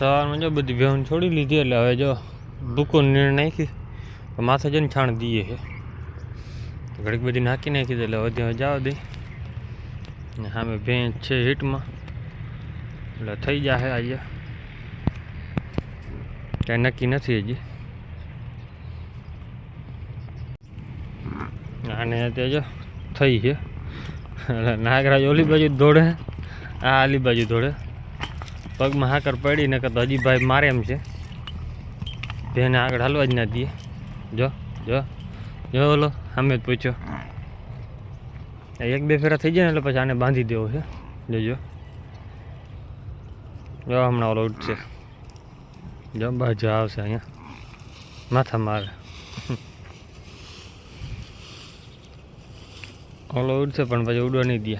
સવારમાં જો બધી ભેહું છોડી લીધી એટલે હવે જો ભૂકો નીર નાખી માથે જઈને છાણ દઈએ છે. ઘડીક બધી નાખી નાખી દે એટલે હવે જવા દે. ને સામે ભેંસ છે હીટમાં. એટલે થઈ જશે આજે. કાંઈ નક્કી નથી હજી. અને તે જો થઈ છે. એટલે નાગરાજ ઓલી બાજુ દોડે. આ આલી બાજુ દોડે. પગમાં હાકર પડી ને તો હજી મારે એમ છે. બેને આગળ હાલવા જ ના દઈએ. જો જો જો, ઓલો, સામે જ પૂછ્યો. એક બે ફેરા થઈ જાય ને એટલે પછી આને બાંધી દેવો છે. જોજો જો, હમણાં ઓલો ઉઠશે. જો, બાજુ આવશે અહીંયા. માથા મારે. ઓલો ઉડશે પણ પછી ઉડવા નહીં દે.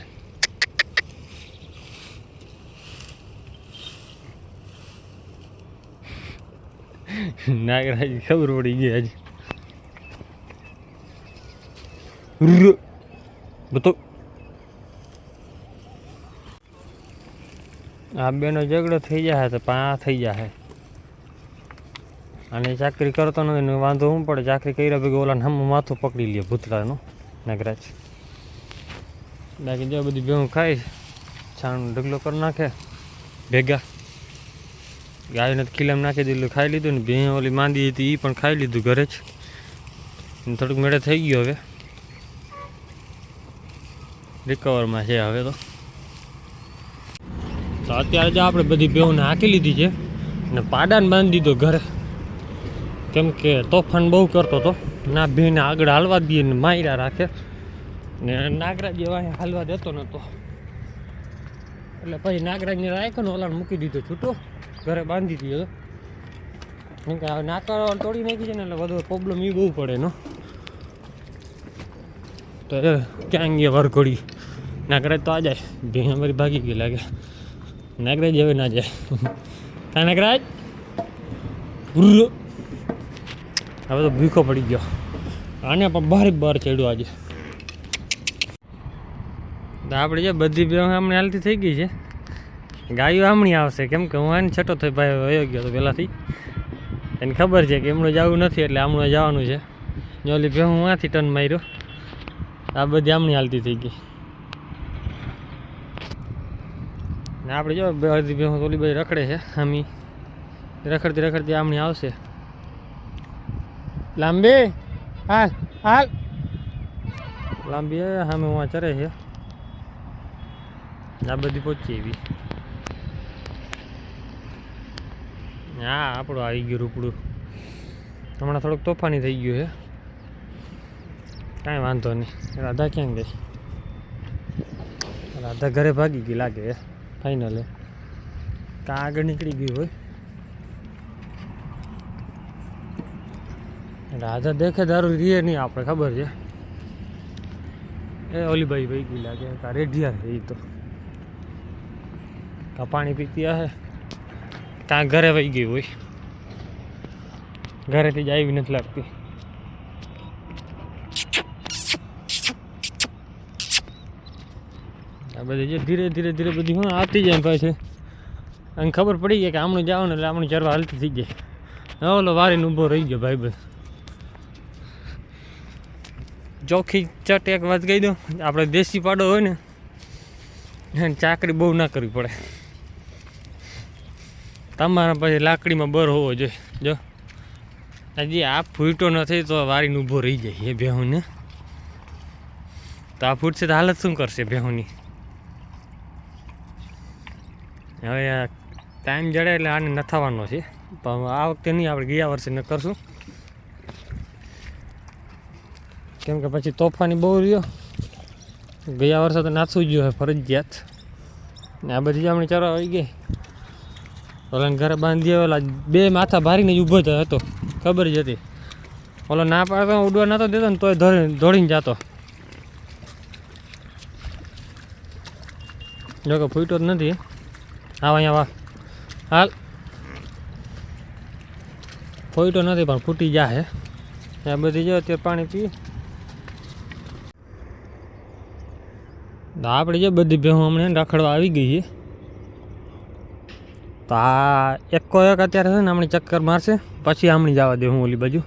નાગરાજ, ખબર પડી ગઈ આજે. બતો આ બેનો ઝઘડો થઈ જાય તો પા થઈ જાય અને ચાકરી કરતો નથી ને વાંધો હું પડે, ચાકરી કર્યા ભેગું ઓલા નામ માથું પકડી લે ભૂતલાનું નાગરાજ. બાકી જો બધી ભેગું ખાઈ છાણ ઢગલો કરી નાખે, ભેગા. ગાયને ખીલામાં નાખી દીધું ખાઈ લીધું ને ભેં ઓલી માંદી હતી એ પણ ખાઈ લીધું ઘરે જ. થોડુંક મેળે થઈ ગયો હવે. રિકવરમાં છે હવે તો. તો અત્યારે જ આપણે બધી બેઉને હાંકી લીધી છે ને પાડાને બાંધી દીધો ઘરે. કેમ કે તોફાન બહુ કરતો હતો ના, ભેને આગળ હાલવા દઈએ ને માયરા રાખે. ને નાગરાજ એવા હાલવા દેતો નહોતો એટલે પછી નાગરાજને રાખ્યો ને ઓલાને મૂકી દીધો છૂટો. ઘરે બાંધી દીધો કેમ કે હવે નાકર તોડી નાખી છે ને એટલે બધો પ્રોબ્લેમ એ બહુ પડે નો તો ક્યાં ગયા વરઘોડી? નાગરાજ તો આ જાય. ભી અમારી ભાગી ગઈ લાગે નાગરાજ હવે ના જાય. કા નાગરાજ. હવે તો ભીખો પડી ગયો. આને પણ બહાર બહાર ચડ્યો આજે. તો આપણે જે બધી બે હમણાં હાલતી થઈ ગઈ છે. ગાયો આમણી આવશે. કેમ કે હું આને છઠ્ઠો થઈ ભાઈ વયો ગયો તો પહેલાંથી. એને ખબર છે કે એમનું જવું નથી એટલે આમણું જવાનું છે. જો ઓલી ભેહું હું આથી ટન માર્યો. આ બધી આમણી હાલતી થઈ ગઈ. ને આપણે જો અડધી ભેહું ઓલી બધી રખડે છે, આમી. રખડતી રખડતી આમણી આવશે. લાંબી. હાલ હાલ. લાંબી સામે હું ચરે છે. આ બધી પહોંચી એવી હા, આપણું આવી ગયું રૂપડું. હમણાં થોડુંક તોફાની થઈ ગયું છે. કાંઈ વાંધો નહીં. રાધા ક્યાં ગઈ? રાધા ઘરે ભાગી ગઈ લાગે ફાઈનલે કાં આગળ નીકળી ગઈ હોય? રાધા દેખે દારૂ રીએ નહીં આપણે, ખબર છે? એ ઓલી ભાઈ ભાઈ ગઈ લાગે રેઢિયા એ તો. પાણી પીતી હશે? કાં ઘરે વહી ગઈ હોય. ઘરેથી જ આવી નથી લાગતી. આ બધી જે ધીરે ધીરે ધીરે બધી હું આવતી જાય પાછી. અને ખબર પડી ગઈ કે આમણું જવાનું એટલે આમણું ચરવા હાલતી થઈ જાય ઓલો વારીને ઊભો રહી ગયો ભાઈ બસ. ચોખ્ખી ચટ એક વાત કહી દઉં, આપણે દેશી પાડો હોય ને ચાકરી બહુ ના કરવી પડે. તમારા પછી લાકડીમાં બર હોવો જોઈએ. જો. હજી આ ફૂટો નથી તો વારીને ઊભો રહી જાય એ બેહુને તો આ ફૂટશે તો હાલત શું કરશે બેહુની હવે ટાઈમ જડે એટલે આને નથાવાનો છે. પણ આ વખતે નહીં, આપણે ગયા વર્ષે ન કરશું. કેમ કે પછી તોફાની બહુ રહ્યો. ગયા વર્ષે તો નાથવું જ જોઈએ ફરજિયાત. ને આ બધી જામણી ચરવા આવી ગઈ. ઓલાને ઘરે બાંધી ઓલા બે માથા ભારીને ઊભો જ હતો. ખબર જ હતી. ઓલો ના પાડતો ઉડવા નતો દેતો ને તોય દોડીને જતો. જો કે ફૂટો જ નથી. આવ અહીંયા વા હાલ. ફૂટો નથી પણ ફૂટી જાય આ બધી જો અત્યારે પાણી પી. આપણે જે બધી ભેહું હમણાં રખડવા આવી ગઈ છે. તો આ એકો એક અત્યારે છે ને હમણાં ચક્કર મારશે. પછી હમણાં જવા દે હું ઓલી બાજુ.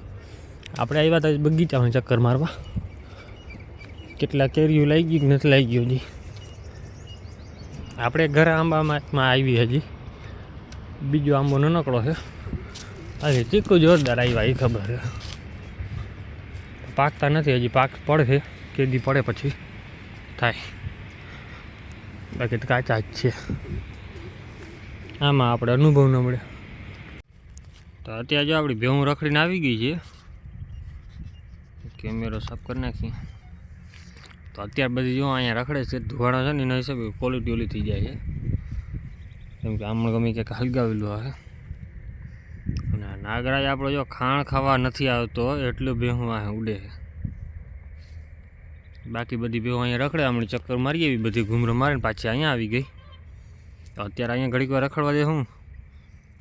આપણે આવ્યા હતા બગીચામાં ચક્કર મારવા. કેટલા કેરીઓ લાગી ગયું કે નથી લઈ ગયું હજી? આપણે ઘરે આંબામાં આવી હજી. બીજો આંબો નાનકડો છે. હજી ચીકુ જોરદાર આવ્યા એ ખબર છે. પાકતા નથી હજી, પાક પડશે, કેદી પડે પછી. થાય. બાકી તો કાચા જ છે. આમાં આપણે અનુભવ ન મળે. તો અત્યારે જો આપણી ભેહું રખડીને આવી ગઈ છે. કેમેરો સાફ કરી નાખીએ. તો અત્યાર બધી જો અહીંયા રખડે છે ધુવાડા છે ને, એના હિસાબે ક્વોલિટી ઓલી થઈ જાય છે. કેમ કે આમણ ગમે ક્યાંક હલગાવેલું આવે. અને નાગરાજ આપણો જો ખાણ ખાવા નથી આવતો, એટલું ભેહું આ ઉડે બાકી બધી ભેહું અહીંયા રખડે હમણાં ચક્કર મારી એવી બધી ઘૂમરો મારીને પાછી અહીંયા આવી ગઈ. તો અત્યારે અહીંયા ઘડીક વાર રખડવા દે હું.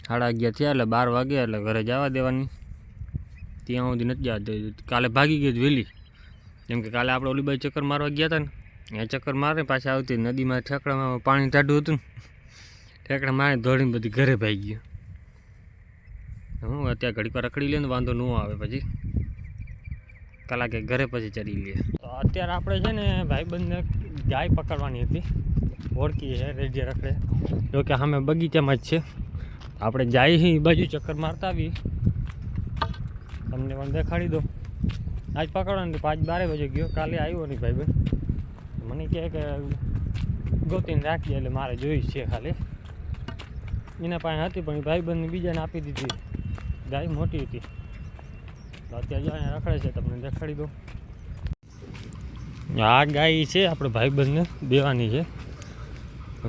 સાડા અગિયાર થયા એટલે બાર વાગ્યા એટલે ઘરે જવા દેવાની. ત્યાં સુધી નથી જવા કાલે ભાગી ગઈ વહેલી. કેમ કે કાલે આપણે ઓલી બાજુ ચક્કર મારવા ગયા હતા ને. અહીંયા ચક્કર મારે પાછા આવતી નદીમાં ઠેકડામાં પાણી ટાઢું હતું ને. ઠેકડા મારે દોડીને બધી ઘરે ભાગી ગયું. હું અત્યારે ઘડીક વાર રખડી લે ને વાંધો ન આવે પછી. કલાકે ઘરે પછી ચડી લે. તો અત્યારે આપણે છે ને ભાઈબંધને ગાય પકડવાની હતી. ઓળખી છે, રેડિયા રખડે. જો કે સામે બગીચામાં જ છે. આપણે જાય છે એ બાજુ ચક્કર મારતા આવીએ. તમને પણ દેખાડી દો આજ પકડવાનું પાંચ બારે વાગે ગયો. કાલે આવ્યો નહીં ભાઈબંધ મને કહે કે ગોતીને રાખીએ એટલે મારે જોઈ છે ખાલી. એના પાસે હતી પણ ભાઈબંધને બીજાને આપી દીધી. ગાય મોટી હતી. તો અત્યારે અહીંયા રખડે છે, તમને દેખાડી દો આ ગાય છે, આપણે ભાઈબંધને દેવાની છે.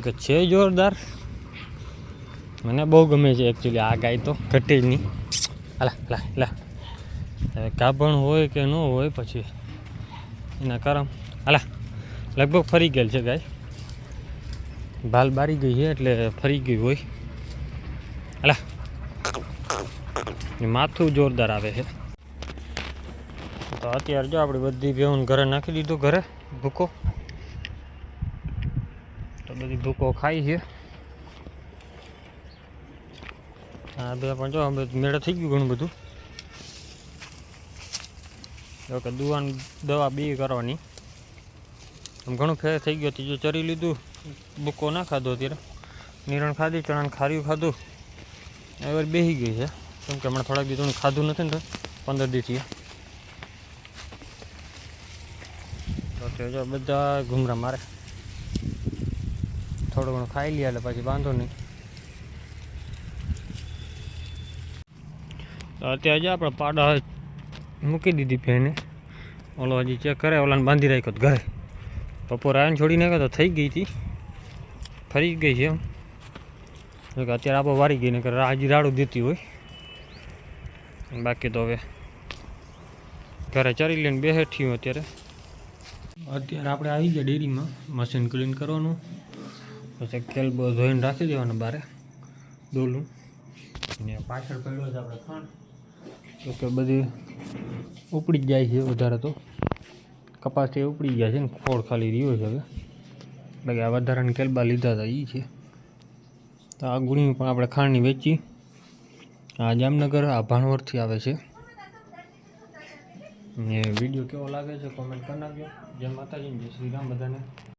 કે છે જોરદાર. મને બહુ ગમે છે એકચ્યુઅલી આ ગાય તો ઘટે જ નહીં હાલા. હાલા હાલા ગાભણ હોય કે ન હોય પછી એના કરમ હાલા, લગભગ ફરી ગયેલ છે ગાય. ભાલ બારી ગઈ છે એટલે ફરી ગઈ હોય. હાલા. માથું જોરદાર આવે છે. તો અત્યારે જો આપણે બધી બેહુન ઘરે નાખી દીધું ઘરે ભૂકો. બધી ભૂકો ખાઈ છે. હા બે પણ જો મેળ થઈ ગયું ઘણું બધું. જો કે દુવાન દવા બી કરવાની. આમ ઘણું ફેર થઈ ગયો ત્રીજું ચરી લીધું, ભૂકો ના ખાધો અત્યારે. નિરણ ખાધી, ચણાને ખાર્યું ખાધું. હવે બેસી ગઈ છે. કેમ કે હમણાં થોડાક દીધું ખાધું નથી ને તો, પંદર દીથી તે જો બધા ઘૂમરા મારે. થોડું ઘણું ખાઈ લઈએ એટલે પછી વાંધો નહીં. અત્યારે હજી આપણે પાડા મૂકી દીધી ભેને ઓલો હજી ચેક કરે, ઓલાને બાંધી રાખ્યો ઘરે. બપોર આવીને છોડી નાખ્યો તો થઈ ગઈ હતી. ફરી ગઈ છે એમ. કે અત્યારે આપણે વારી ગઈ ને હજી રાડું દેતી હોય. બાકી તો હવે ઘરે ચરી લઈને બેઠી હું અત્યારે. અત્યારે આપણે આવી ગયા ડેરીમાં. મશીન ક્લીન કરવાનું. પછી કેલ્બો ધોઈને રાખી દેવાનું બારે. ડોલું ને પાછળ પડ્યો છે આપણે ખાંડ તો કે બધી ઉપડી જાય છે વધારે તો. કપાસથી ઉપડી ગયા છે ને ખોળ ખાલી રહ્યો છે હવે. બાકી આ વધારાના કેલ્બા લીધા હતા એ છે. તો આ ગુણી પણ આપણે ખાંડની વેચી. આ જામનગર આ ભાણવરથી આવે છે. ને વીડિયો કેવો લાગે છે કોમેન્ટ કરી નાખજો. જય માતાજી જય શ્રી રામ બધાને.